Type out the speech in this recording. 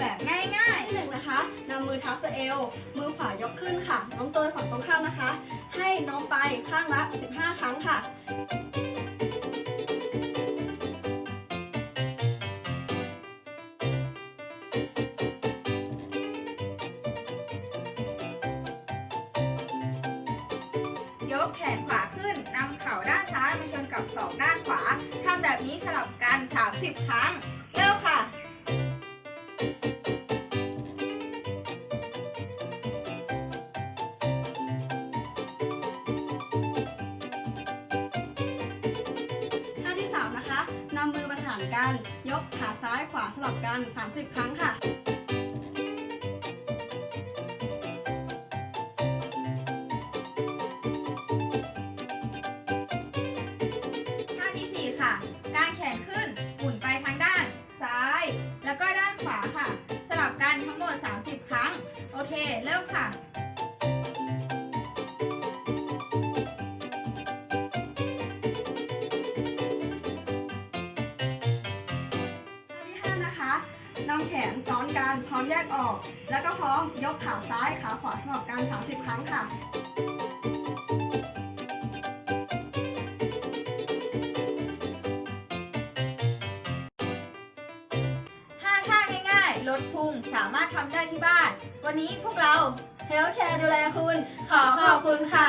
แบบง่ายที่หนึ่งนะคะนำมือเท้าสะเอว มือขวายกขึ้นค่ะ น้องเตยฝั่งตรงข้ามนะคะ ให้น้องไปข้างละ 15 ครั้งค่ะยกแขนขวาขึ้นนำเข่าด้านซ้ายมาชนกับศอกด้านขวาทำแบบนี้สลับกัน 30 ครั้งานกัน ยกขาซ้ายขวาสลับกัน 30 ครั้งค่ะท่าทีสี่4 ค่ะการแขนขึ้นหมุนไปทางด้านซ้าย แล้วก็ด้านขวาค่ะ สลับกันทั้งหมด 30 ครั้ง โอเค เริ่มค่ะ นะคะนำแขนซ้อนกันพร้อมแยกออก แล้วก็พร้อมยกขาซ้ายขาขวาสลับกัน 30 ครั้งค่ะห้าท่าง่ายๆ ลดพุงสามารถทำได้ที่บ้าน วันนี้พวกเรา Healthcare ดูแลคุณ ขอขอบคุณค่ะ